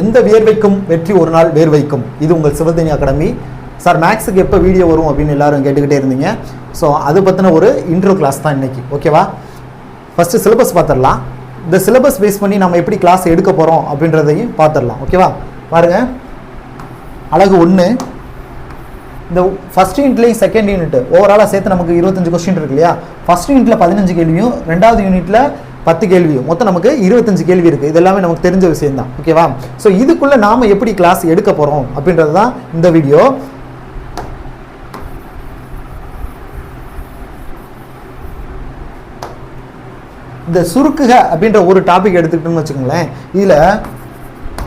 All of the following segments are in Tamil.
எந்த வியர்வைக்கும் வெற்றி ஒரு நாள் வேர்வைக்கும்? இது உங்கள் சிவதனி அகாடமி. சார் மேக்ஸுக்கு எப்போ வீடியோ வரும் அப்படின்னு எல்லாரும் கேட்டுக்கிட்டே இருந்தீங்க. ஸோ அது பற்றின ஒரு இன்ட்ரோ கிளாஸ் தான் இன்றைக்கி ஓகேவா ஃபஸ்ட்டு சிலபஸ் பார்த்துடலாம். இந்த சிலபஸ் பேஸ் பண்ணி நம்ம எப்படி கிளாஸ் எடுக்க போகிறோம் அப்படின்றதையும் பார்த்துடலாம். ஓகேவா பாருங்கள் அழகு ஒன்று இந்த ஃபஸ்ட் யூனிட்லேயும் செகண்ட் யூனிட் ஓவராலாக சேர்த்து நமக்கு இருபத்தஞ்சு கொஸ்டின் இருக்கு இல்லையா? ஃபஸ்ட் யூனிட்டில் பதினஞ்சு கேள்வியும் ரெண்டாவது யூனிட்டில் பத்து கேள்வியும் மொத்தம் நமக்கு இருபத்தஞ்சு கேள்வி இருக்குது இது எல்லாமே நமக்கு தெரிஞ்ச விஷயம் தான் ஓகேவா ஸோ இதுக்குள்ளே நாம் எப்படி கிளாஸ் எடுக்க போகிறோம் அப்படின்றது தான் இந்த வீடியோ இந்த சுருக்குக அப்படின்ற ஒரு டாபிக் எடுத்துக்கிட்டோம்னு வச்சுக்கோங்களேன். இதில்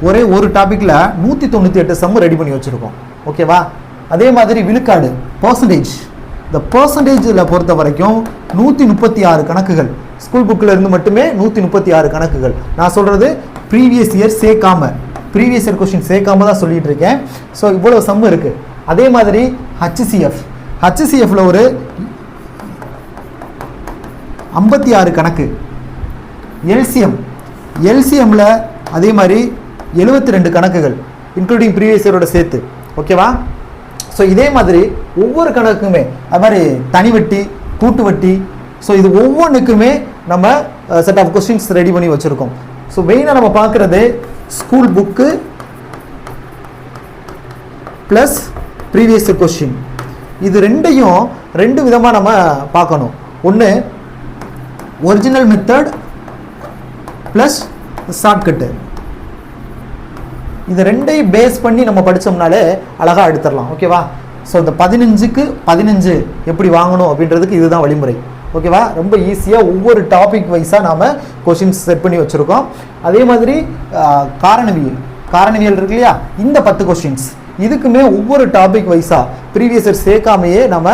ஒரே ஒரு டாப்பிக்கில் நூற்றி தொண்ணூற்றி எட்டு சம்மு ரெடி பண்ணி வச்சுருக்கோம். ஓகேவா அதே மாதிரி விழுக்காடு பர்சன்டேஜ் இந்த பர்சன்டேஜில் பொறுத்த வரைக்கும் நூற்றி முப்பத்தி ஆறு கணக்குகள் ஸ்கூல் புக்கில் இருந்து மட்டுமே நூற்றி முப்பத்தி ஆறு கணக்குகள். நான் சொல்கிறது ப்ரீவியஸ் இயர் சேர்க்காம. ப்ரீவியஸ் இயர் கொஸ்டின் சேர்க்காம தான் சொல்லிகிட்டு இருக்கேன். ஸோ இவ்வளோ சம்மு இருக்குது அதே மாதிரி ஹச்சிசிஎஃப் ஹச்சிசிஎஃப்ல ஒரு ஐம்பத்தி ஆறு கணக்கு எல்சிஎம் எல்சிஎம்மில் அதே மாதிரி எழுபத்தி ரெண்டு கணக்குகள் இன்க்ளூடிங் ப்ரீவியஸ் இயரோட சேர்த்து. ஓகேவா ஸோ இதே மாதிரி ஒவ்வொரு கணக்குமே அது மாதிரி தனி வட்டி கூட்டு வட்டி ஸோ இது ஒவ்வொன்றுக்குமே நம்ம செட் ஆஃப் கொஸ்டின்ஸ் ரெடி பண்ணி வச்சுருக்கோம். ஸோ மெயினாக நம்ம பார்க்குறது school book plus previous question இது ரெண்டையும் ரெண்டு விதமாக நம்ம பார்க்கணும். ஒன்று ஒரிஜினல் மெத்தட் ப்ளஸ் ஷார்ட்கட்டு இது ரெண்டையும் பேஸ் பண்ணி நம்ம படித்தோம்னாலே அழகாக எடுத்துடலாம். ஓகேவா ஸோ இந்த பதினஞ்சுக்கு பதினஞ்சு எப்படி வாங்கணும் அப்படின்றதுக்கு இதுதான் வழிமுறை. ஓகேவா ரொம்ப ஈஸியாக ஒவ்வொரு டாபிக் வைஸாக நாம் கொஷின்ஸ் செட் பண்ணி வச்சுருக்கோம். அதே மாதிரி காரணவியல். காரணவியல் இருக்கு இல்லையா? இந்த பத்து கொஷின்ஸ் இதுக்குமே ஒவ்வொரு டாபிக் வைஸாக ப்ரீவியஸ் இயர் சேர்க்காமையே நம்ம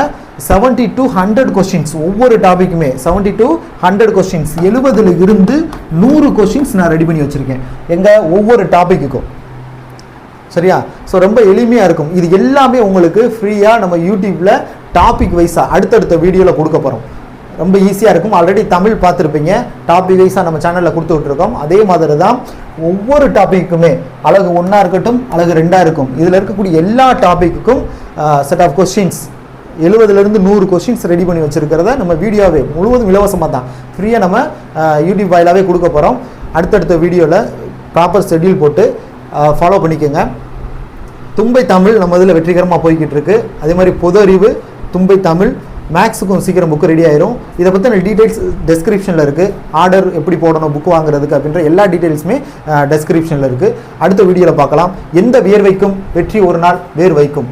செவன்ட்டி டு ஹண்ட்ரட் கொஸ்டின்ஸ் ஒவ்வொரு டாபிக்குமே செவன்ட்டி டு ஹண்ட்ரட் கொஸ்டின்ஸ் எழுபதுல இருந்து நூறு கொஸ்டின்ஸ் நான் ரெடி பண்ணி வச்சுருக்கேன். எங்கள் ஒவ்வொரு டாபிக்குக்கும் சரியா? ஸோ ரொம்ப எளிமையாக இருக்கும். இது எல்லாமே உங்களுக்கு ஃப்ரீயாக நம்ம யூடியூப்பில் டாபிக் வைஸாக அடுத்தடுத்த வீடியோவில் கொடுக்க போகிறோம் ரொம்ப ஈஸியாக இருக்கும். ஆல்ரெடி தமிழ் பார்த்துருப்பீங்க. டாபிக் வைஸாக நம்ம சேனலில் கொடுத்து விட்ருக்கோம் அதே மாதிரி தான் ஒவ்வொரு டாப்பிக்குமே அழகு ஒன்றா இருக்கட்டும் அழகு ரெண்டாக இருக்கும். இதில் இருக்கக்கூடிய எல்லா டாப்பிக்குக்கும் செட் ஆஃப் கொஸ்டின்ஸ் எழுபதுலேருந்து நூறு கொஸ்டின்ஸ் ரெடி பண்ணி வச்சுருக்கிறத நம்ம வீடியோவே முழுவதும் இலவசமாக தான். ஃப்ரீயாக நம்ம யூடியூப் வாயிலாகவே கொடுக்க போகிறோம் அடுத்தடுத்த வீடியோவில் ப்ராப்பர் ஷெட்யூல் போட்டு ஃபாலோ பண்ணிக்கோங்க. தும்பை தமிழ் நம்ம இதில் வெற்றிகரமாக போய்கிட்டு இருக்கு. அதே மாதிரி பொது அறிவு தும்பை தமிழ் மேக்ஸுக்கும் சீக்கிரம் புக்கு ரெடி ஆயிரும். இதை பற்றின டீட்டெயில்ஸ் டெஸ்கிரிப்ஷனில் இருக்குது ஆர்டர் எப்படி போடணும் புக் வாங்குறதுக்கு அப்படின்ற எல்லா டீட்டெயில்ஸுமே டெஸ்கிரிப்ஷனில் இருக்குது அடுத்த வீடியோவில் பார்க்கலாம். எந்த வியர்வைக்கும் வெற்றி ஒரு நாள் வேர் வைக்கும்.